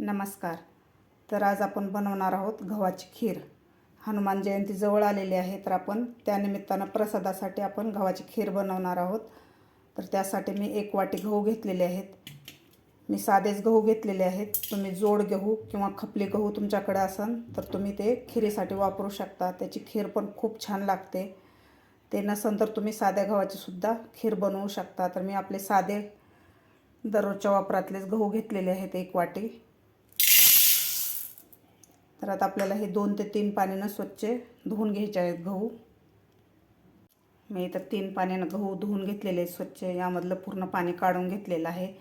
नमस्कार. तर आज आपण बनवणार आहोत गव्हाची खीर. हनुमान जयंती जवळ आलेली आहे तर आपण त्यानिमित्तानं प्रसादासाठी आपण गव्हाची खीर बनवणार आहोत. तर त्यासाठी मी एक वाटी गहू घेतलेले आहेत. मी साधेच गहू घेतलेले आहेत. तुम्ही जोड गहू किंवा खपली गहू तुमच्याकडे असेल तर तुम्ही ते खिरीसाठी वापरू शकता. त्याची खीर पण खूप छान लागते. ते नसेल तर तुम्ही साध्या गव्हाची सुद्धा खीर बनवू शकता. तर मी आपले साधे दररोजच्या वापरातलेच गहू घेतलेले आहेत एक वाटी. तर आता आपल्याला हे दोन ते तीन पाण्यानं स्वच्छ धुवून घ्यायचे आहेत गहू. मी इथं तीन पाण्यानं गहू धुवून घेतलेले स्वच्छ. यामधलं पूर्ण पाणी काढून घेतलेलं आहे.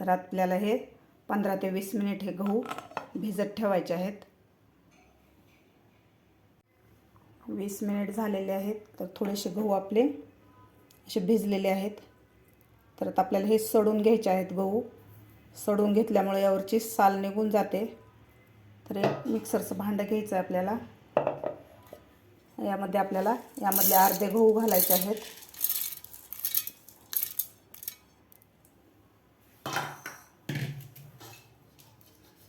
तर आपल्याला हे पंधरा ते वीस मिनिट हे गहू भिजत ठेवायचे आहेत. वीस मिनिट झालेले आहेत. तर थोडेसे गहू आपले असे भिजलेले आहेत. तर आता आपल्याला हे सडून घ्यायचे आहेत गहू. सडून घेतल्यामुळे यावरची साल निघून जाते. तर एक मिक्सरचं भांडं घ्यायचं आहे आपल्याला. यामध्ये आपल्याला यामधले अर्धे गहू घालायचे आहेत.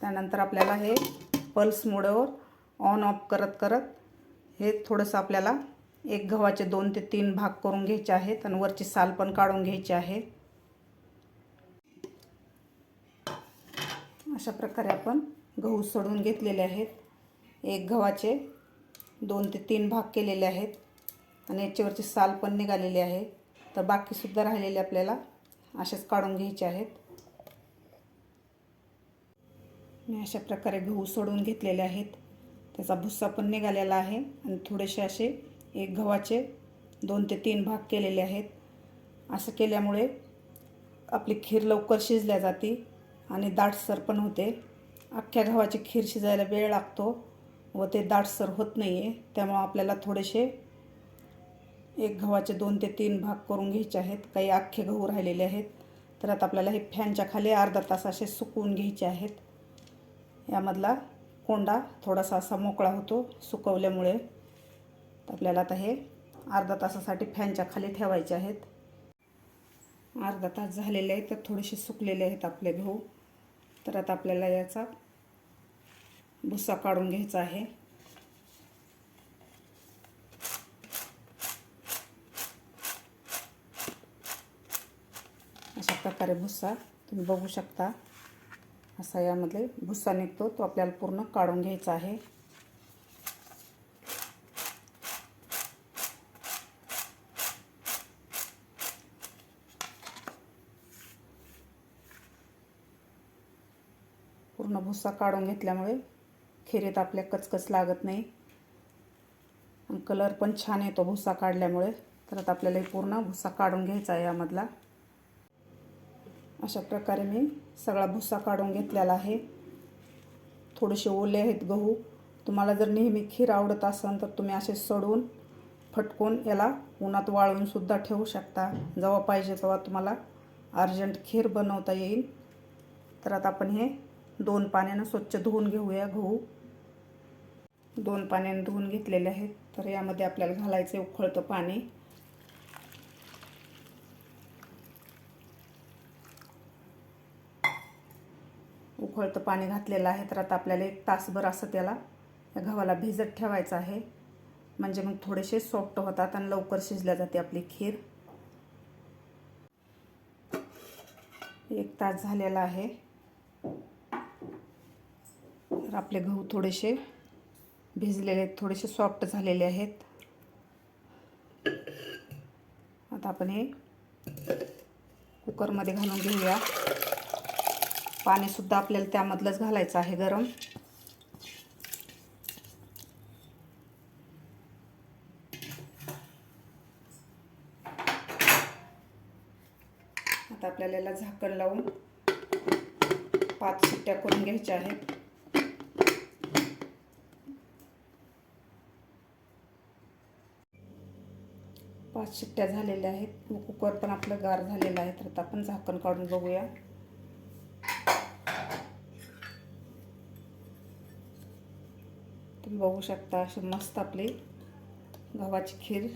त्यानंतर आपल्याला हे पल्स मोडवर ऑन ऑफ करत करत हे थोडंसं आपल्याला एक गव्हाचे दोन ते तीन भाग करून घ्यायचे आहेत आणि वरची साल पण काढून घ्यायची आहे. अशा प्रकारे आपण गहू सडून घेतलेले आहेत. एक गव्हाचे दोन ते तीन भाग केलेले आहेत आणि याच्यावरची साल पण निघालेली आहे. तर बाकीसुद्धा राहिलेले आपल्याला असेच काढून घ्यायचे आहेत. मी अशा प्रकारे गहू सोडून घेतलेले आहेत. त्याचा भुस्सा पण निघालेला आहे आणि थोडेसे असे एक गव्हाचे दोन ते तीन भाग केलेले आहेत. असं केल्यामुळे आपली खीर लवकर शिजल्या जाते आणि दाटसर पण होते. अख्ख्या गव्हाची खीर शिजायला वेळ लागतो व ते दाटसर होत नाही आहे त्यामुळं आपल्याला थोडेसे एक गव्हाचे दोन ते तीन भाग करून घ्यायचे आहेत. काही अख्खे गहू राहिलेले आहेत. तर आता आपल्याला हे फॅनच्या खाली अर्धा तास असे सुकवून घ्यायचे आहेत. यामधला कोंडा थोडासा असा मोकळा होतो सुकवल्यामुळे. तर आपल्याला आता हे अर्धा तासासाठी फॅनच्या खाली ठेवायचे आहेत. अर्धा तास झालेले आहेत तर थोडेसे सुकलेले आहेत आपले गहू. तर आता आपल्याला याचा भुस्सा काढून घ्यायचा आहे. अशा प्रकारे भुस्सा तुम्ही बघू शकता. असा यामध्ये भुस्सा निघतो तो आपल्याला पूर्ण काढून घ्यायचा आहे. भुसा काढून घेतल्यामुळे खिरीत आपल्या कचकच लागत नाही. कलर पण छान येतो भुसा काढल्यामुळे. तर आता आपल्याला पूर्ण भुसा काढून घ्यायचा आहे यामधला. अशा प्रकारे मी सगळा भुस्सा काढून घेतलेला आहे. थोडेसे ओले आहेत गहू. तुम्हाला जर नेहमी खीर आवडत असेल तर तुम्ही असे सडून फटकून याला उन्हात वाळूनसुद्धा ठेवू शकता. जेव्हा पाहिजे तेव्हा तुम्हाला अर्जंट खीर बनवता येईल. तर आता आपण हे दोन पाण्यानं स्वच्छ धुवून घेऊया गहू. दोन पाण्यानं धुवून घेतलेले आहेत तर यामध्ये आपल्याला घालायचं उखळतं पाणी. उकळतं पाणी घातलेलं आहे तर आता आपल्याला एक तासभर असं त्याला या गव्हाला भिजत ठेवायचं आहे. म्हणजे मग थोडेसे सॉफ्ट होतात आणि लवकर शिजल्या जाते आपली खीर. एक तास झालेला आहे. तर आपले गहू थोडेसे भिजलेले आहेत थोडेसे सॉफ्ट झालेले आहेत. आता आपण हे कुकरमध्ये घालून घेऊया. पाणीसुद्धा आपल्याला त्यामधलंच घालायचं आहे गरम. आता आपल्याला याला झाकण लावून पाच शिट्ट्या करून घ्यायच्या आहेत. पाच शिट्ट्या झालेल्या आहेत. कुकर पण आपलं गार झालेलं आहे तर आता आपण झाकण काढून बघूया. तुम्ही बघू शकता अशी मस्त आपली गव्हाची खीर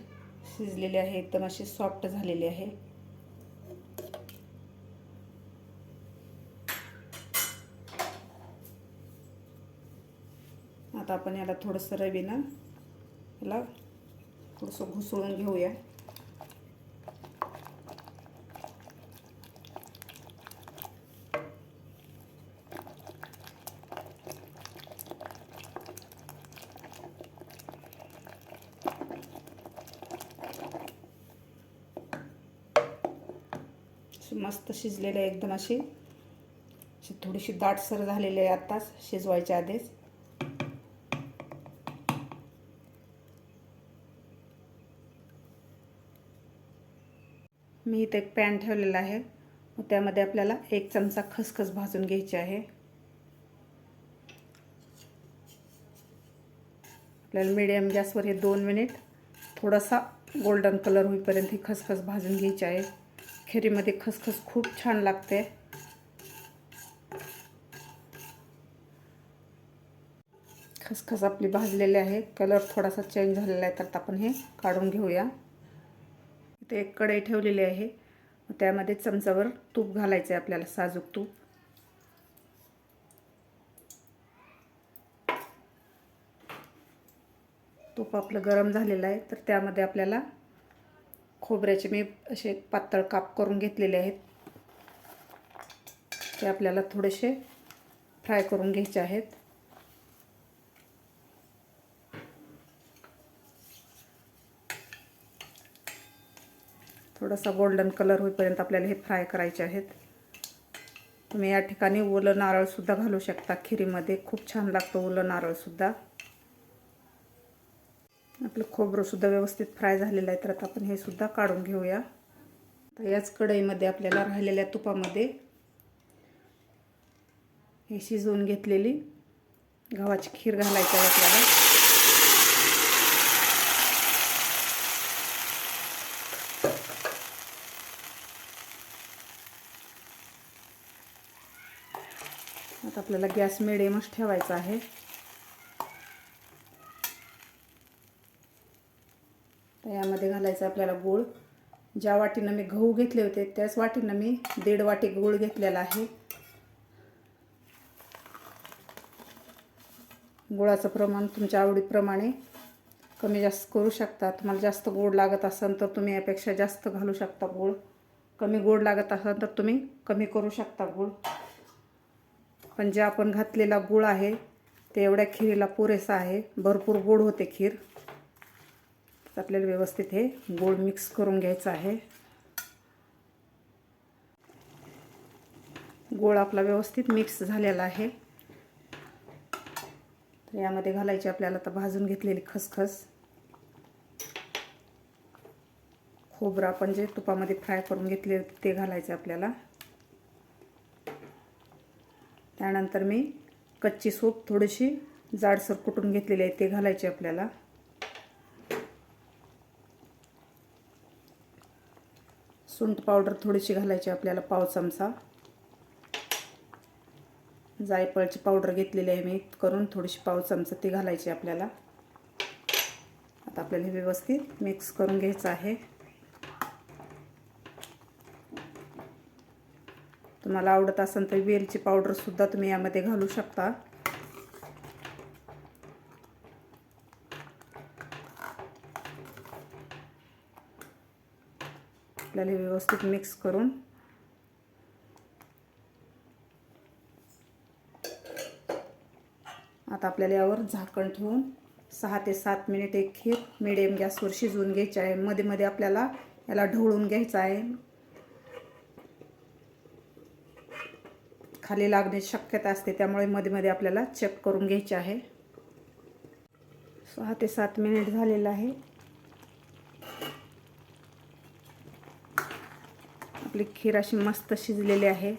शिजलेली आहे एकदम अशी सॉफ्ट झालेली आहे. आता आपण याला थोडंसं रवीनं याला थोडंसं घुसळून घेऊया. मस्त शिजलेले आहे एकदम अशी थोडीशी दाटसर झालेली आहे आत्ताच शिजवायच्या आधीच. मी इथे एक पॅन ठेवलेला आहे. मग त्यामध्ये आपल्याला एक चमचा खसखस भाजून घ्यायची आहे. आपल्याला मिडियम गॅसवर हे दोन मिनिट थोडासा गोल्डन कलर होईपर्यंत ही खसखस भाजून घ्यायची आहे. खिरीमध्ये खसखस खूप छान लागते. खसखस आपली भाजलेली आहे. कलर थोडासा चेंज झालेला आहे तर आपण हे काढून घेऊया. ते एक कढई ठेवलेली आहे. त्यामध्ये चमचावर तूप घालायचं आहे आपल्याला साजूक तूप. तूप आपलं गरम झालेलं आहे तर त्यामध्ये आपल्याला खोबऱ्याचे मी असे पातळ काप करून घेतलेले आहेत. ते आपल्याला थोडेसे फ्राय करून घ्यायचे आहेत. थोडासा गोल्डन कलर होईपर्यंत आपल्याला हे फ्राय करायचे आहेत. तुम्ही या ठिकाणी ओलं नारळसुद्धा घालू शकता खिरीमध्ये. खूप छान लागतं ओलं नारळसुद्धा आपलं खोबरंसुद्धा व्यवस्थित फ्राय झालेलं आहे. तर आता आपण हे सुद्धा काढून घेऊया. तर याच कढईमध्ये आपल्याला राहिलेल्या तुपामध्ये हे शिजवून घेतलेली गव्हाची खीर घालायची आहे आपल्याला. आता आपल्याला गॅस मिडियमच ठेवायचा आहे. तर यामध्ये घालायचं आपल्याला गूळ. ज्या वाटीनं मी गहू घेतले होते त्याच वाटीनं मी दीड वाटी गूळ घेतलेला आहे. गुळाचं प्रमाण तुमच्या आवडीप्रमाणे कमी जास्त करू शकता. तुम्हाला जास्त गोड लागत असेल तर तुम्ही यापेक्षा जास्त घालू शकता गूळ. कमी गोड लागत असेल तर तुम्ही कमी करू शकता गूळ. पण जे आपण घातलेला गूळ आहे ते एवढ्या खिरीला पुरेसा आहे. भरपूर गोड होते खीर. आपल्याला व्यवस्थित हे गोड मिक्स करून घ्यायचं आहे. गोळ आपला व्यवस्थित मिक्स झालेला आहे. तर यामध्ये घालायची आपल्याला आता भाजून घेतलेली खसखस. खोबरं आपण जे तुपामध्ये फ्राय करून घेतले ते घालायचं आपल्याला. त्यानंतर मी कच्ची सूप थोडीशी जाडसर कुटून घेतलेली आहे ते घालायचे आपल्याला. सुंठ पावडर थोडीशी घालायची आपल्याला पाव चमचा. जायफळची पावडर घेतलेली आहे मी करून थोडीशी पाव चमचा ती घालायची आपल्याला. आता आपल्याला हे व्यवस्थित मिक्स करून घ्यायचं आहे. तुम्हाला आवडत असेल तर वेलची पावडरसुद्धा तुम्ही यामध्ये घालू शकता. आपल्याला व्यवस्थित मिक्स करून आता आपल्याला यावर झाकण ठेवून सहा ते सात मिनिट एक खीर मिडियम गॅसवर शिजवून घ्यायची आहे. मध्ये मध्ये आपल्याला याला ढवळून घ्यायचं आहे. खाली लागण्याची शक्यता असते त्यामुळे मध्ये मध्ये आपल्याला चेक करून घ्यायचे आहे. सहा ते सात मिनिट झालेलं आहे. आपली खीर अशी मस्त शिजलेली आहे.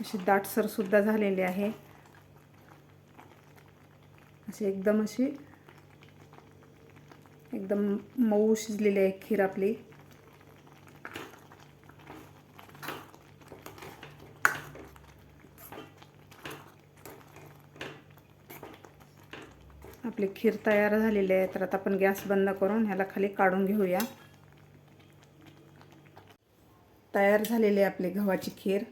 अशी दाटसर सुद्धा झालेली आहे. अशी एकदम अशी एकदम मऊ शिजलेली आहे खीर आपली. आपली खीर तयार झालेली आहे तर आता आपण गॅस बंद करून ह्याला खाली काढून घेऊया. तयार झालेली आहे आपली गव्हाची खीर.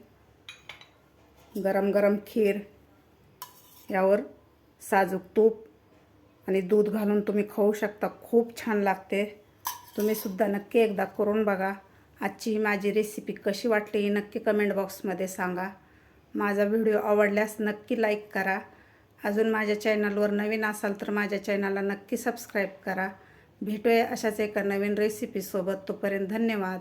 गरम गरम खीर. यावर साजूक तूप आणि दूध घालून तुम्ही खाऊ शकता. खूप छान लागते. तुम्ही सुद्धा नक्की एकदा करून बघा. आजची माझी रेसिपी कशी वाटली ही नक्की कमेंट बॉक्समध्ये सांगा. माझा व्हिडिओ आवडल्यास नक्की लाईक करा. अजून माझ्या चॅनलवर नवीन असाल तर माझ्या चॅनलला नक्की सबस्क्राईब करा. भेटूया अशाच एका नवीन रेसिपीसोबत तोपर्यंत धन्यवाद.